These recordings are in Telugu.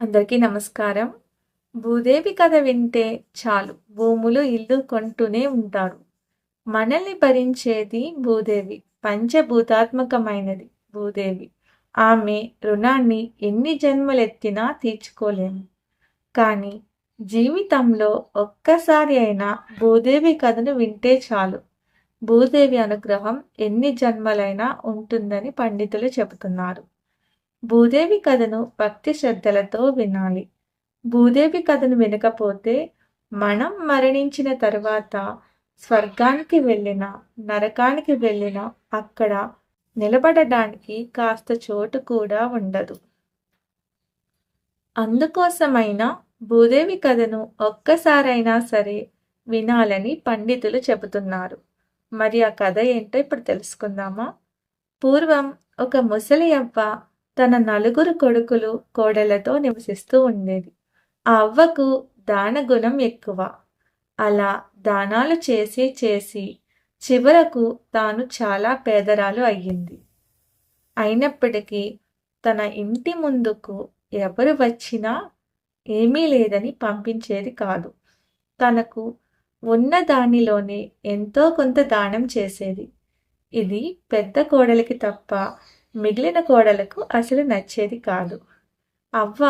అందరికీ నమస్కారం. భూదేవి కథ వింటే చాలు. భూములు ఇల్లు కొంటూనే ఉంటారు. మనల్ని భరించేది భూదేవి. పంచభూతాత్మకమైనది భూదేవి. ఆమె రుణాన్ని ఎన్ని జన్మలెత్తినా తీర్చుకోలేము. కానీ జీవితంలో ఒక్కసారి అయినా భూదేవి కథను వింటే చాలు. భూదేవి అనుగ్రహం ఎన్ని జన్మలైనా ఉంటుందని పండితులు చెబుతున్నారు. భూదేవి కథను భక్తి శ్రద్ధలతో వినాలి. భూదేవి కథను వినకపోతే మనం మరణించిన తర్వాత స్వర్గానికి వెళ్ళిన నరకానికి వెళ్ళిన అక్కడ నిలబడడానికి కాస్త చోటు కూడా ఉండదు. అందుకోసమైనా భూదేవి కథను ఒక్కసారైనా సరే వినాలని పండితులు చెబుతున్నారు. మరి ఆ కథ ఏంటో ఇప్పుడు తెలుసుకుందామా? పూర్వం ఒక ముసలి అవ్వ తన నలుగురు కొడుకులు కోడలతో నివసిస్తూ ఉండేది. ఆ అవ్వకు దానగుణం ఎక్కువ. అలా దానాలు చేసి చేసి చివరకు తాను చాలా పేదరాలు అయ్యింది. అయినప్పటికీ తన ఇంటి ముందుకు ఎవరు వచ్చినా ఏమీ లేదని పంపించేది కాదు. తనకు ఉన్న దానిలోనే ఎంతో కొంత దానం చేసేది. ఇది పెద్ద కోడలికి తప్ప మిగిలిన కోడలకు అసలు నచ్చేది కాదు. అవ్వ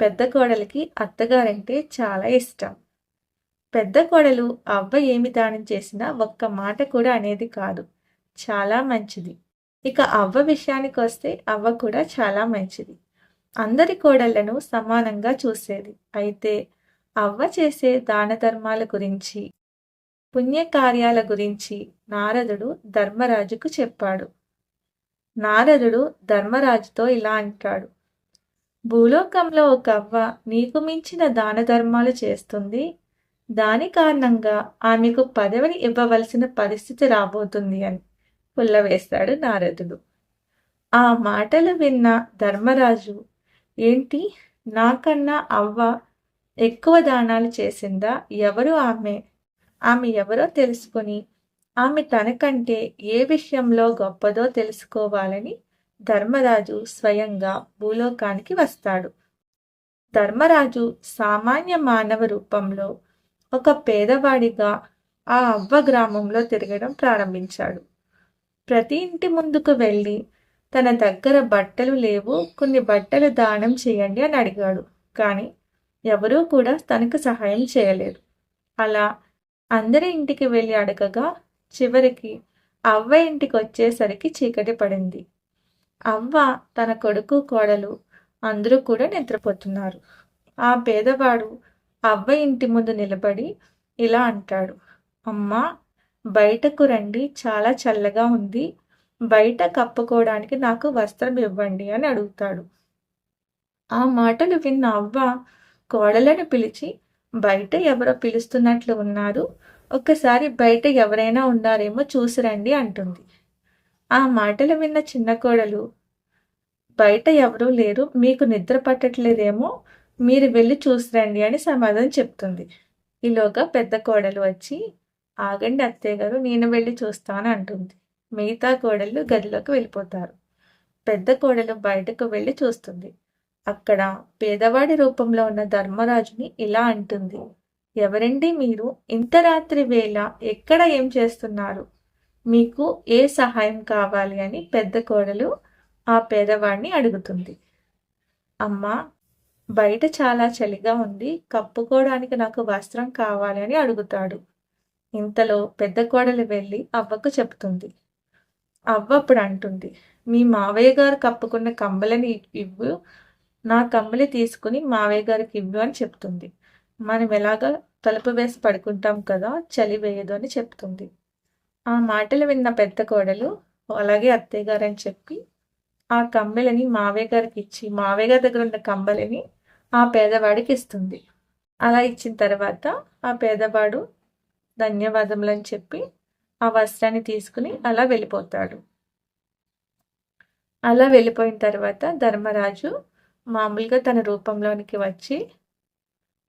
పెద్ద కోడలికి అత్తగారంటే చాలా ఇష్టం. పెద్ద కోడలు అవ్వ ఏమి దానం చేసినా ఒక్క మాట కూడా అనేది కాదు. చాలా మంచిది. ఇక అవ్వ విషయానికి వస్తే అవ్వ కూడా చాలా మంచిది. అందరి కోడళ్ళను సమానంగా చూసేది. అయితే అవ్వ చేసే దాన ధర్మాల గురించి పుణ్యకార్యాల గురించి నారదుడు ధర్మరాజుకు చెప్పాడు. నారదుడు ధర్మరాజుతో ఇలా అంటాడు. భూలోకంలో ఒక అవ్వ నీకు మించిన దాన ధర్మాలు చేస్తుంది. దాని కారణంగా ఆమెకు పదవిని ఇవ్వవలసిన పరిస్థితి రాబోతుంది అని పుల్లవేస్తాడు నారదుడు. ఆ మాటలు విన్న ధర్మరాజు ఏంటి? నాకన్నా అవ్వ ఎక్కువ దానాలు చేసిందా? ఎవరు ఆమె? ఆమె ఎవరో తెలుసుకొని ఆమె తనకంటే ఏ విషయంలో గొప్పదో తెలుసుకోవాలని ధర్మరాజు స్వయంగా భూలోకానికి వస్తాడు. ధర్మరాజు సామాన్య మానవ రూపంలో ఒక పేదవాడిగా ఆ అవ్వ గ్రామంలో తిరగడం ప్రారంభించాడు. ప్రతి ఇంటి ముందుకు వెళ్ళి తన దగ్గర బట్టలు లేవు కొన్ని బట్టలు దానం చేయండి అని అడిగాడు. కానీ ఎవరూ కూడా తనకు సహాయం చేయలేదు. అలా అందరి ఇంటికి వెళ్ళి అడగగా చివరికి అవ్వ ఇంటికి వచ్చేసరికి చీకటి పడింది. అవ్వ తన కొడుకు కోడలు అందరూ కూడా నిద్రపోతున్నారు. ఆ పేదవాడు అవ్వ ఇంటి ముందు నిలబడి ఇలా అంటాడు అమ్మా బయటకు రండి చాలా చల్లగా ఉంది. బయట కప్పుకోవడానికి నాకు వస్త్రం ఇవ్వండి అని అడుగుతాడు. ఆ మాటలు విన్న అవ్వ కోడలను పిలిచి బయట ఎవరో పిలుస్తున్నట్లు ఉన్నారు. ఒక్కసారి బయట ఎవరైనా ఉన్నారేమో చూసిరండి అంటుంది. ఆ మాటలు విన్న చిన్న కోడలు బయట ఎవరూ లేరు మీకు నిద్ర పట్టట్లేదేమో మీరు వెళ్ళి చూసిరండి అని సమాధానం చెప్తుంది. ఈలోగా పెద్ద కోడలు వచ్చి ఆగండి అత్తయ్య గారు నేను వెళ్ళి చూస్తాను అంటుంది. మిగతా కోడళ్ళు గదిలోకి వెళ్ళిపోతారు. పెద్ద కోడలు బయటకు వెళ్ళి చూస్తుంది. అక్కడ పేదవాడి రూపంలో ఉన్న ధర్మరాజుని ఇలా అంటుంది. ఎవరండి మీరు? ఇంత రాత్రి వేళ ఎక్కడ ఏం చేస్తున్నారు? మీకు ఏ సహాయం కావాలి అని పెద్ద కోడలు ఆ పేదవాడిని అడుగుతుంది. అమ్మ బయట చాలా చలిగా ఉంది కప్పుకోవడానికి నాకు వస్త్రం కావాలి అని అడుగుతాడు. ఇంతలో పెద్ద కోడలు వెళ్ళి అవ్వకు చెప్తుంది అవ్వ అప్పుడు అంటుంది మీ మావయ్య గారు కప్పుకున్న కంబలని ఇవ్వు నా కమ్మలి తీసుకుని మావయ్య గారికి ఇవ్వు అని చెప్తుంది. మనం ఎలాగ తలుపు వేసి పడుకుంటాం కదా చలి వేయదు అని చెప్తుంది. ఆ మాటలు విన్న పెద్ద కోడలు అలాగే అత్తయ్య గారు అని చెప్పి ఆ కమ్మెలని మావయ్య గారికి ఇచ్చి మావయ్య గారి దగ్గర ఉన్న కమ్మలని ఆ పేదవాడికి ఇస్తుంది. అలా ఇచ్చిన తర్వాత ఆ పేదవాడు ధన్యవాదములు అని చెప్పి ఆ వస్త్రాన్ని తీసుకుని అలా వెళ్ళిపోతాడు. అలా వెళ్ళిపోయిన తర్వాత ధర్మరాజు మామూలుగా తన రూపంలోనికి వచ్చి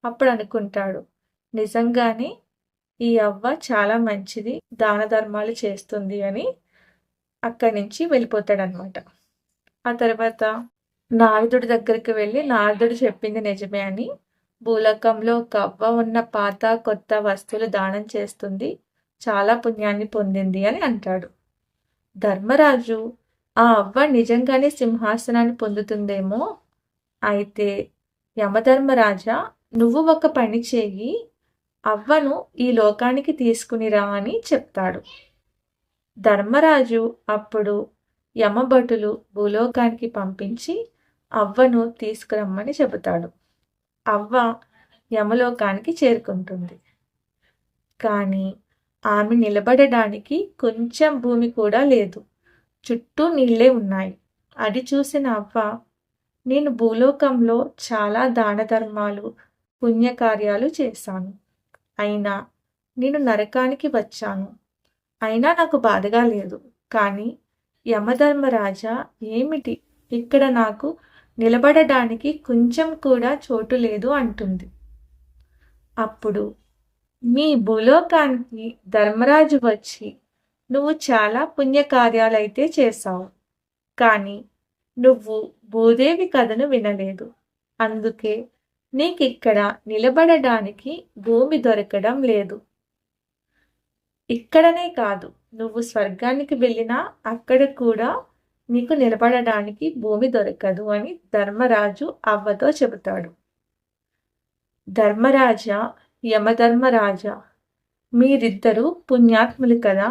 అప్పుడు అనుకుంటాడు నిజంగానే ఈ అవ్వ చాలా మంచిది దాన ధర్మాలు చేస్తుంది అని అక్కడి నుంచి వెళ్ళిపోతాడనమాట ఆ తర్వాత నారదుడి దగ్గరికి వెళ్ళి నారదుడు చెప్పింది నిజమే అని. భూలోకంలో ఒక అవ్వ ఉన్న పాత కొత్త వస్తువులు దానం చేస్తుంది చాలా పుణ్యాన్ని పొందింది అని అంటాడు. ధర్మరాజు ఆ అవ్వ నిజంగానే సింహాసనాన్ని పొందుతుందేమో? అయితే యమధర్మరాజా నువ్వు ఒక పని చేయి అవ్వను ఈ లోకానికి తీసుకునిరా అని చెప్తాడు. ధర్మరాజు అప్పుడు యమభటులు భూలోకానికి పంపించి అవ్వను తీసుకురమ్మని చెబుతాడు. అవ్వ యమలోకానికి చేరుకుంటుంది. కానీ ఆమె నిలబడడానికి కొంచెం భూమి కూడా లేదు. చుట్టూ నీళ్ళే ఉన్నాయి. అది చూసిన అవ్వ నేను భూలోకంలో చాలా దాన ధర్మాలు పుణ్యకార్యాలు చేశాను. అయినా నేను నరకానికి వచ్చాను. అయినా నాకు బాధగా లేదు. కానీ యమధర్మరాజా ఏమిటి? ఇక్కడ నాకు నిలబడడానికి కొంచెం కూడా చోటు లేదు అంటుంది. అప్పుడు మీ భూలోకానికి ధర్మరాజు వచ్చి నువ్వు చాలా పుణ్యకార్యాలైతే చేశావు. కానీ నువ్వు భూదేవి కథను వినలేదు. అందుకే నీకిక్కడ నిలబడడానికి భూమి దొరకడం లేదు. ఇక్కడనే కాదు నువ్వు స్వర్గానికి వెళ్ళినా అక్కడ కూడా నీకు నిలబడడానికి భూమి దొరకదు అని ధర్మరాజు అవ్వతో చెబుతాడు. ధర్మరాజ యమధర్మరాజ మీరిద్దరూ పుణ్యాత్ములు కదా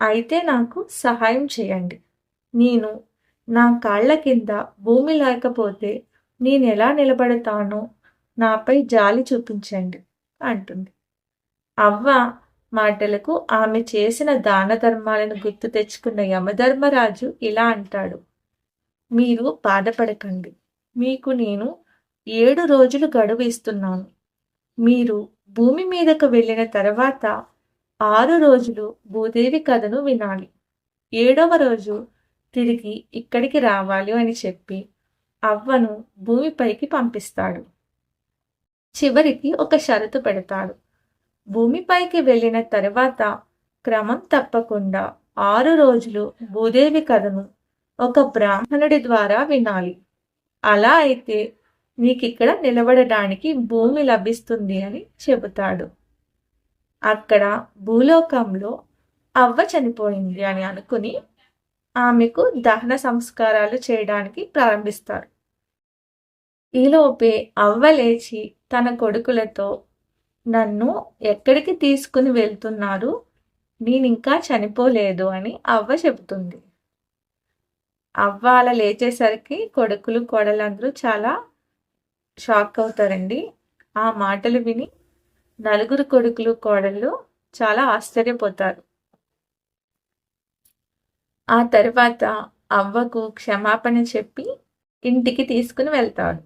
అయితే నాకు సహాయం చేయండి. నేను నా కాళ్ళ కింద భూమి లేకపోతే నేను ఎలా నిలబడతానో? నాపై జాలి చూపించండి అంటుంది. అవ్వ మాటలకు ఆమె చేసిన దాన ధర్మాలను గుర్తు తెచ్చుకున్న యమధర్మరాజు ఇలా అంటాడు. మీరు బాధపడకండి. మీకు నేను ఏడు రోజులు గడువు ఇస్తున్నాను. మీరు భూమి మీదకు వెళ్ళిన తర్వాత ఆరు రోజులు భూదేవి కథను వినాలి. ఏడవ రోజు తిరిగి ఇక్కడికి రావాలి అని చెప్పి అవ్వను భూమిపైకి పంపిస్తాడు. చివరికి ఒక షరతు పెడతాడు భూమిపైకి వెళ్ళిన తర్వాత క్రమం తప్పకుండా ఆరు రోజులు భూదేవి కథను ఒక బ్రాహ్మణుడి ద్వారా వినాలి. అలా అయితే నీకిక్కడ నిలబడడానికి భూమి లభిస్తుంది అని చెబుతాడు. అక్కడ భూలోకంలో అవ్వ చనిపోయింది అని అనుకుని ఆమెకు దహన సంస్కారాలు చేయడానికి ప్రారంభిస్తారు. ఈలోపే అవ్వ లేచి తన కొడుకులతో నన్ను ఎక్కడికి తీసుకుని వెళ్తున్నారు? నేను ఇంకా చనిపోలేదు అని అవ్వ చెబుతుంది. అవ్వ అలా లేచేసరికి కొడుకులు కోడలందరూ చాలా షాక్ అవుతారండి. ఆ మాటలు విని నలుగురు కొడుకులు కోడళ్ళు చాలా ఆశ్చర్యపోతారు. ఆ తర్వాత అవ్వకు క్షమాపణ చెప్పి ఇంటికి తీసుకుని వెళ్తాడు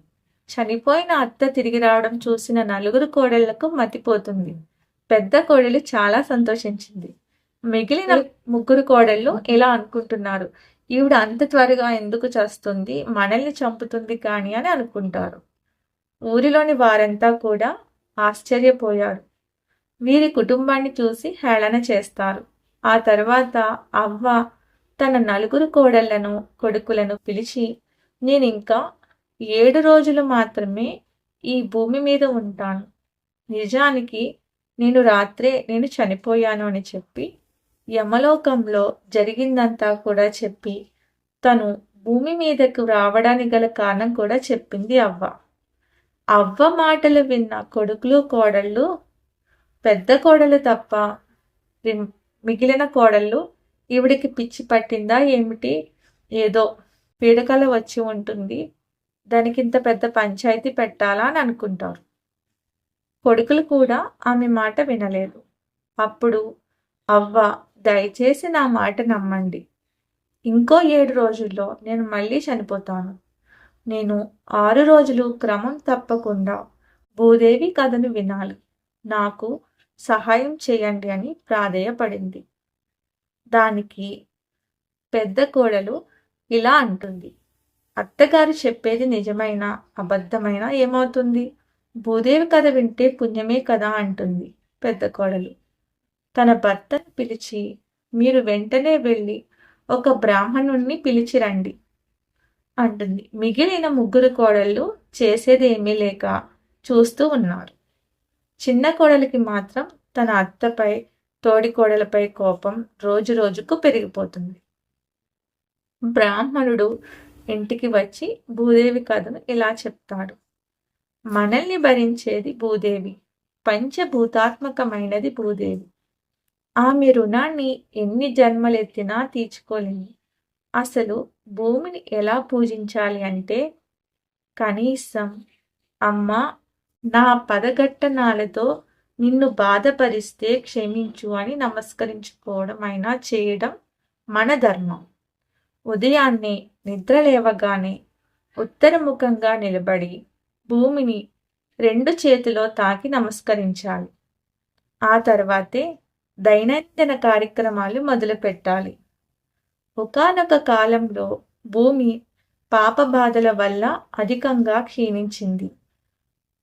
చనిపోయిన అత్త తిరిగి రావడం చూసిన నలుగురు కోడళ్ళకు మతిపోతుంది. పెద్ద కోడలు చాలా సంతోషించింది. మిగిలిన ముగ్గురు కోడళ్ళు ఇలా అనుకుంటున్నారు? ఈవిడ అంత త్వరగా ఎందుకు చేస్తుంది? మనల్ని చంపుతుంది కానీ అని అనుకుంటారు. ఊరిలోని వారంతా కూడా ఆశ్చర్యపోయారు. వీరి కుటుంబాన్ని చూసి హేళన చేస్తారు. ఆ తర్వాత అవ్వ తన నలుగురు కోడళ్ళను కొడుకులను పిలిచి నేను ఇంకా ఏడు రోజులు మాత్రమే ఈ భూమి మీద ఉంటాను. నిజానికి నేను రాత్రే నేను చనిపోయాను అని చెప్పి యమలోకంలో జరిగిందంతా కూడా చెప్పి తను భూమి మీదకు రావడానికి గల కారణం కూడా చెప్పింది అవ్వ. అవ్వ మాటలు విన్న కొడుకులు కోడళ్ళు పెద్ద కోడలు తప్ప మిగిలిన కోడళ్ళు ఈవిడికి పిచ్చి పట్టిందా ఏమిటి? ఏదో పీడకల వచ్చి ఉంటుంది. దానికి ఇంత పెద్ద పంచాయతీ పెట్టాలా అని అనుకుంటారు. కొడుకులు కూడా ఆమె మాట వినలేదు. అప్పుడు అవ్వ దయచేసి నా మాట నమ్మండి. ఇంకో ఏడు రోజుల్లో నేను మళ్ళీ చనిపోతాను. నేను ఆరు రోజులు క్రమం తప్పకుండా భూదేవి కథను వినాలి. నాకు సహాయం చేయండి అని ప్రాధేయపడింది. దానికి పెద్ద కోడలు ఇలా అంటుంది. అత్తగారు చెప్పేది నిజమైన అబద్ధమైన ఏమవుతుంది? భూదేవి కథ వింటే పుణ్యమే కదా అంటుంది పెద్ద కోడలు. తన భర్తను పిలిచి మీరు వెంటనే వెళ్ళి ఒక బ్రాహ్మణుణ్ణి పిలిచిరండి అంటుంది. మిగిలిన ముగ్గురు కోడళ్ళు చేసేది ఏమీ లేక చూస్తూ ఉన్నారు. చిన్న కోడలికి మాత్రం తన అత్తపై తోడి కోడలపై కోపం రోజు రోజుకు పెరిగిపోతుంది. బ్రాహ్మణుడు ఇంటికి వచ్చి భూదేవి కథను ఇలా చెప్తాడు. మనల్ని భరించేది భూదేవి పంచభూతాత్మకమైనది భూదేవి. ఆమె రుణాన్ని ఎన్ని జన్మలెత్తినా తీర్చుకోలేము అసలు భూమిని ఎలా పూజించాలి అంటే కనీసం అమ్మ నా పదఘట్టనాలతో నిన్ను బాధపరిస్తే క్షమించు అని నమస్కరించుకోవడం అయినా చేయడం మన ధర్మం. ఉదయాన్నే నిద్ర లేవగానే ఉత్తరముఖంగా నిలబడి భూమిని రెండు చేతిలో తాకి నమస్కరించాలి. ఆ తర్వాతే దైనందిన కార్యక్రమాలు మొదలుపెట్టాలి. ఒకనొక కాలంలో భూమి పాపబాధల వల్ల అధికంగా క్షీణించింది.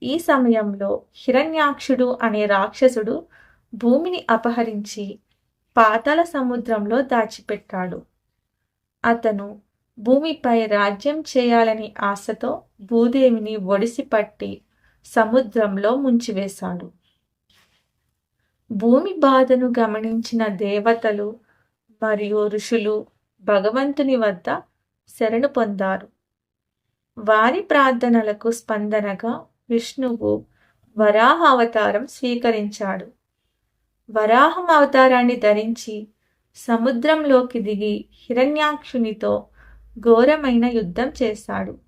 ఈ సమయంలో హిరణ్యాక్షుడు అనే రాక్షసుడు భూమిని అపహరించి పాతాల సముద్రంలో దాచిపెట్టాడు. అతను భూమిపై రాజ్యం చేయాలని ఆశతో భూదేవిని ఒడిసి పట్టి సముద్రంలో ముంచివేశాడు. భూమి బాధను గమనించిన దేవతలు మరియు ఋషులు భగవంతుని వద్ద శరణు పొందారు. వారి ప్రార్థనలకు స్పందనగా విష్ణువు వరాహ అవతారం స్వీకరించాడు. వరాహం అవతారాన్ని ధరించి సముద్రంలోకి దిగి హిరణ్యాక్షునితో ఘోరమైన యుద్ధం చేశాడు.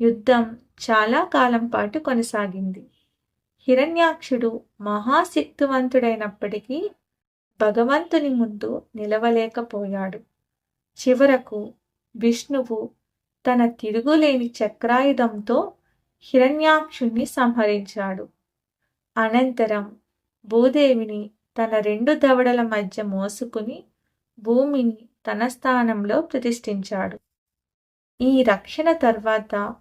యుద్ధం చాలా కాలం పాటు కొనసాగింది. హిరణ్యాక్షుడు మహాశక్తివంతుడైనప్పటికీ భగవంతుని ముందు నిలవలేకపోయాడు. చివరకు విష్ణువు తన తిరుగులేని చక్రాయుధంతో హిరణ్యాక్షుణ్ణి సంహరించాడు. అనంతరం భూదేవిని తన రెండు దవడల మధ్య మోసుకుని భూమిని తన స్థానంలో ప్రతిష్ఠించాడు. ఈ రక్షణ తర్వాత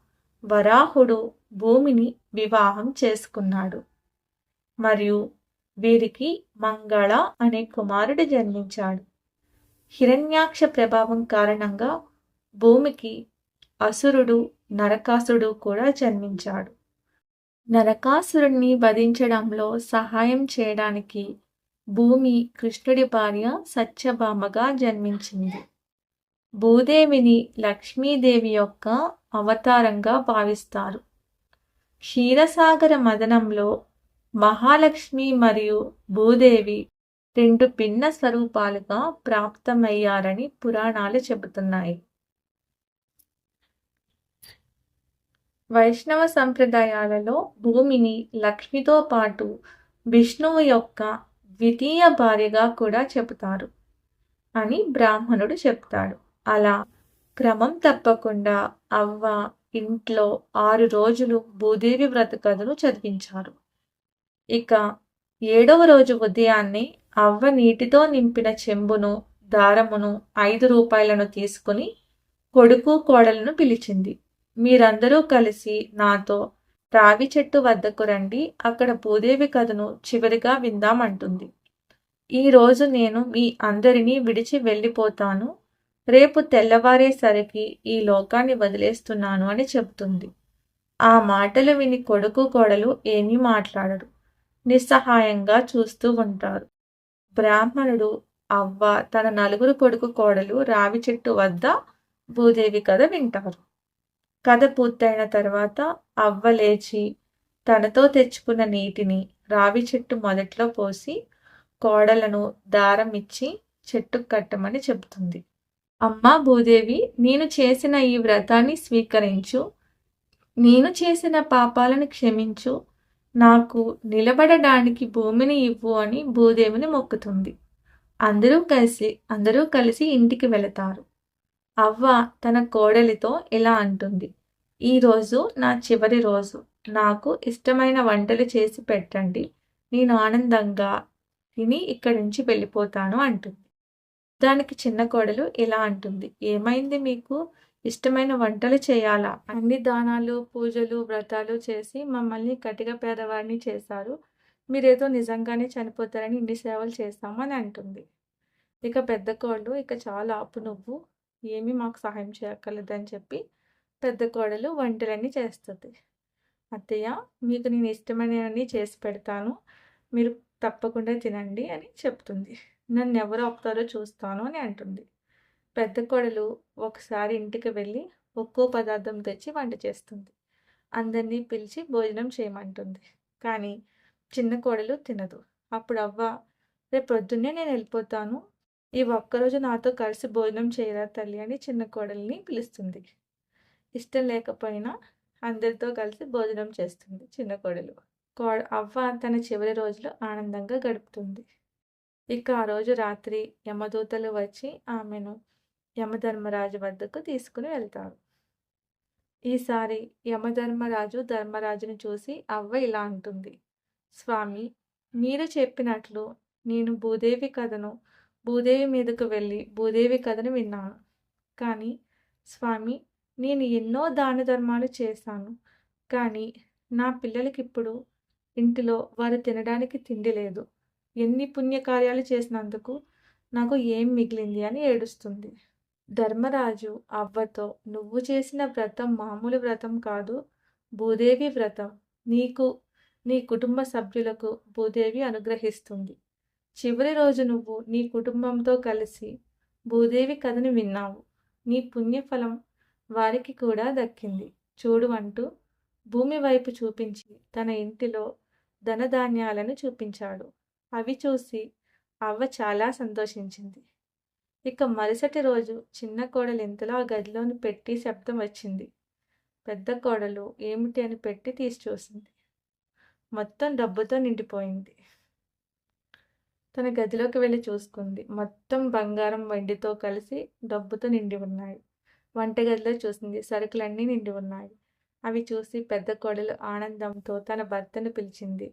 వరాహుడు భూమిని వివాహం చేసుకున్నాడు. మరియు వీరికి మంగళ అనే కుమారుడు జన్మించాడు. హిరణ్యాక్ష ప్రభావం కారణంగా భూమికి అసురుడు నరకాసుడు కూడా జన్మించాడు. నరకాసురుణ్ణి వధించడంలో సహాయం చేయడానికి భూమి కృష్ణుడి భార్య సత్యభామగా జన్మించింది. భూదేవిని లక్ష్మీదేవి యొక్క అవతారంగా భావిస్తారు. క్షీరసాగర మదనంలో మహాలక్ష్మి మరియు భూదేవి రెండు భిన్న స్వరూపాలుగా ప్రాప్తమయ్యారని పురాణాలు చెబుతున్నాయి. వైష్ణవ సంప్రదాయాలలో భూమిని లక్ష్మితో పాటు విష్ణువు యొక్క ద్వితీయ భార్యగా కూడా చెబుతారు అని బ్రాహ్మణుడు చెప్తాడు. అలా క్రమం తప్పకుండా అవ్వ ఇంట్లో ఆరు రోజులు భూదేవి వ్రత కథను చదివించారు. ఇక ఏడవ రోజు ఉదయాన్నే అవ్వ నీటితో నింపిన చెంబును దారమును ఐదు రూపాయలను తీసుకుని కొడుకు కోడలను పిలిచింది. మీరందరూ కలిసి నాతో రావి చెట్టు వద్దకు రండి అక్కడ భూదేవి కథను చివరిగా విందామంటుంది. ఈరోజు నేను మీ అందరినీ విడిచి వెళ్ళిపోతాను రేపు తెల్లవారేసరికి ఈ లోకాన్ని వదిలేస్తున్నాను అని చెబుతుంది. ఆ మాటలు విని కొడుకు కోడలు ఏమీ మాట్లాడరు నిస్సహాయంగా చూస్తూ ఉంటారు. బ్రాహ్మణుడు అవ్వ తన నలుగురు కొడుకు కోడలు రావి చెట్టు వద్ద భూదేవి కథ వింటారు. కథ పూర్తయిన తర్వాత అవ్వ లేచి తనతో తెచ్చుకున్న నీటిని రావి చెట్టు మొదట్లో పోసి కోడలను దారం ఇచ్చి చెట్టు కట్టమని చెబుతుంది. అమ్మా భూదేవి నేను చేసిన ఈ వ్రతాన్ని స్వీకరించు. నేను చేసిన పాపాలను క్షమించు. నాకు నిలబడడానికి భూమిని ఇవ్వు అని భూదేవిని మొక్కుతుంది. అందరూ కలిసి అందరూ కలిసి ఇంటికి వెళతారు. అవ్వ తన కోడలితో ఇలా అంటుంది ఈరోజు నా చివరి రోజు. నాకు ఇష్టమైన వంటలు చేసి పెట్టండి. నేను ఆనందంగా తిని ఇక్కడి నుంచి వెళ్ళిపోతాను అంటుంది. దానికి చిన్న కోడలు ఇలా అంటుంది ఏమైంది మీకు? ఇష్టమైన వంటలు చేయాలా? అన్ని దానాలు పూజలు వ్రతాలు చేసి మమ్మల్ని కటిక పేదవారిని చేశారు. మీరేదో నిజంగానే చనిపోతారని ఇన్ని సేవలు చేస్తామని అంటుంది. ఇక పెద్ద కోళ్ళు ఇక చాలా ఆపు నువ్వు. ఏమీ మాకు సహాయం చేయక్కర్లేదని చెప్పి పెద్ద కోడలు వంటలన్నీ చేస్తుంది. అత్తయ్య మీకు నేను ఇష్టమైనవన్నీ చేసి పెడతాను. మీరు తప్పకుండా తినండి అని చెప్తుంది. నన్ను ఎవరు ఆపుతారో చూస్తాను అని అంటుంది. పెద్ద కోడలు ఒకసారి ఇంటికి వెళ్ళి ఒక్కో పదార్థం తెచ్చి వంట చేస్తుంది. అందరినీ పిలిచి భోజనం చేయమంటుంది. కానీ చిన్న కోడలు తినదు. అప్పుడు అవ్వ రేపు పొద్దున్నే నేను వెళ్ళిపోతాను. ఈ ఒక్కరోజు నాతో కలిసి భోజనం చేయరా తల్లి అని చిన్న కోడల్ని పిలుస్తుంది. ఇష్టం లేకపోయినా అందరితో కలిసి భోజనం చేస్తుంది చిన్న కోడలు. కో అవ్వ తన చివరి రోజులు ఆనందంగా గడుపుతుంది. ఇక ఆ రోజు రాత్రి యమదూతలు వచ్చి ఆమెను యమధర్మరాజు వద్దకు తీసుకుని వెళ్తారు. ఈసారి యమధర్మరాజు ధర్మరాజును చూసి అవ్వ ఇలా అంటుంది. స్వామి మీరు చెప్పినట్లు నేను భూదేవి కథను భూదేవి మీదకు వెళ్ళి భూదేవి కథను విన్నాను కానీ స్వామి నేను ఎన్నో దాన ధర్మాలు చేశాను. కానీ నా పిల్లలకి ఇప్పుడు ఇంటిలో వారు తినడానికి తిండి లేదు. ఎన్ని పుణ్యకార్యాలు చేసినందుకు నాకు ఏం మిగిలింది అని ఏడుస్తుంది. ధర్మరాజు అవ్వతో నువ్వు చేసిన వ్రతం మామూలు వ్రతం కాదు భూదేవి వ్రతం. నీకు నీ కుటుంబ సభ్యులకు భూదేవి అనుగ్రహిస్తుంది. చివరి రోజు నువ్వు నీ కుటుంబంతో కలిసి భూదేవి కథను విన్నావు. నీ పుణ్యఫలం వారికి కూడా దక్కింది. చూడు అంటూ భూమి వైపు చూపించి తన ఇంటిలో ధనధాన్యాలను చూపించాడు. అవి చూసి అవ్వ చాలా సంతోషించింది. ఇక మరుసటి రోజు చిన్న కోడలు ఇంతలో ఆ గదిలోని పెట్టి శబ్దం వచ్చింది. పెద్ద కోడలు ఏమిటి అని పెట్టి తీసి చూసింది. మొత్తం డబ్బుతో నిండిపోయింది. తన గదిలోకి వెళ్ళి చూసుకుంది. మొత్తం బంగారం వెండితో కలిసి డబ్బుతో నిండి ఉన్నాయి. వంటగదిలో చూసింది. సరుకులన్నీ నిండి ఉన్నాయి. అవి చూసి పెద్ద కోడలు ఆనందంతో తన భర్తను పిలిచింది.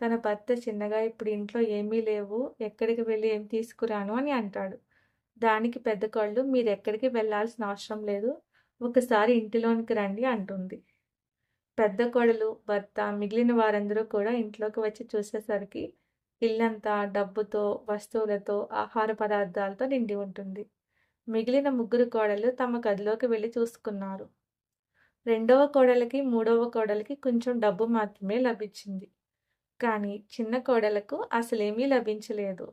తన భర్త చిన్నగా ఇప్పుడు ఇంట్లో ఏమీ లేవు. ఎక్కడికి వెళ్ళి ఏం తీసుకురాను అని అంటాడు. దానికి పెద్ద కోళ్ళు మీరు ఎక్కడికి వెళ్ళాల్సిన అవసరం లేదు. ఒకసారి ఇంటిలోనికి రండి అంటుంది. పెద్ద కోడలు భర్త మిగిలిన వారందరూ కూడా ఇంట్లోకి వచ్చి చూసేసరికి ఇల్లంతా డబ్బుతో వస్తువులతో ఆహార పదార్థాలతో నిండి ఉంటుంది. మిగిలిన ముగ్గురు కోడలు తమ గదిలోకి వెళ్ళి చూసుకున్నారు. రెండవ కోడలికి మూడవ కోడలికి కొంచెం డబ్బు మాత్రమే లభించింది. కానీ చిన్న కోడలకు అసలేమీ లభించలేదు.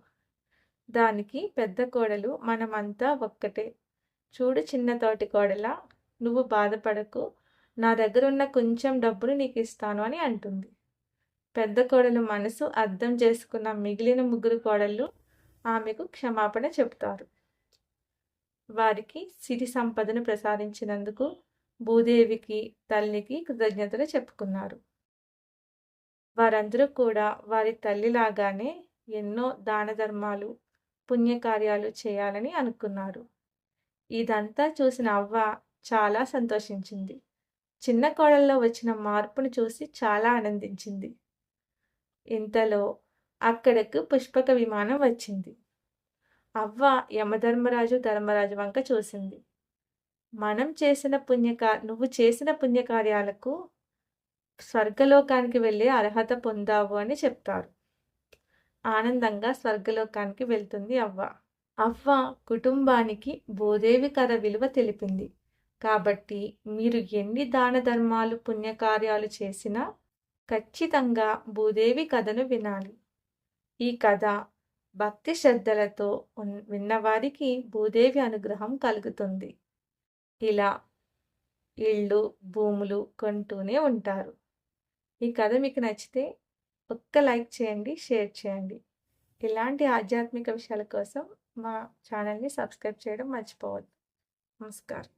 దానికి పెద్ద కోడలు మనమంతా ఒక్కటే. చూడు చిన్న తోటి కోడల నువ్వు బాధపడకు. నా దగ్గర ఉన్న కొంచెం డబ్బును నీకు ఇస్తాను అని అంటుంది. పెద్ద కోడలు మనసు అర్థం చేసుకున్న మిగిలిన ముగ్గురు కోడళ్ళు ఆమెకు క్షమాపణ చెబుతారు. వారికి సిరి సంపదను ప్రసాదించినందుకు భూదేవికి తల్లికి కృతజ్ఞతలు చెప్పుకున్నారు. వారందరూ కూడా వారి తల్లిలాగానే ఎన్నో దాన ధర్మాలు పుణ్యకార్యాలు చేయాలని అనుకున్నారు. ఇదంతా చూసిన అవ్వ చాలా సంతోషించింది. చిన్న కోడల్లో వచ్చిన మార్పును చూసి చాలా ఆనందించింది. ఇంతలో అక్కడకు పుష్పక విమానం వచ్చింది. అవ్వ యమధర్మరాజు ధర్మరాజు వంక చూసింది. మనం చేసిన పుణ్యకా నువ్వు చేసిన పుణ్యకార్యాలకు స్వర్గలోకానికి వెళ్ళే అర్హత పొందావు అని చెప్తారు. ఆనందంగా స్వర్గలోకానికి వెళ్తుంది అవ్వ. అవ్వ కుటుంబానికి భూదేవి కథ విలువ తెలిపింది. కాబట్టి మీరు ఎన్ని దాన ధర్మాలు పుణ్యకార్యాలు చేసినా ఖచ్చితంగా భూదేవి కథను వినాలి. ఈ కథ భక్తి శ్రద్ధలతో విన్నవారికి భూదేవి అనుగ్రహం కలుగుతుంది. ఇలా ఇళ్ళు భూములు కొంటూనే ఉంటారు. ఈ కథ మీకు నచ్చితే ఒక్క లైక్ చేయండి షేర్ చేయండి. ఇలాంటి ఆధ్యాత్మిక విషయాల కోసం మా ఛానల్ని సబ్స్క్రైబ్ చేయడం మర్చిపోవద్దు. నమస్కారం.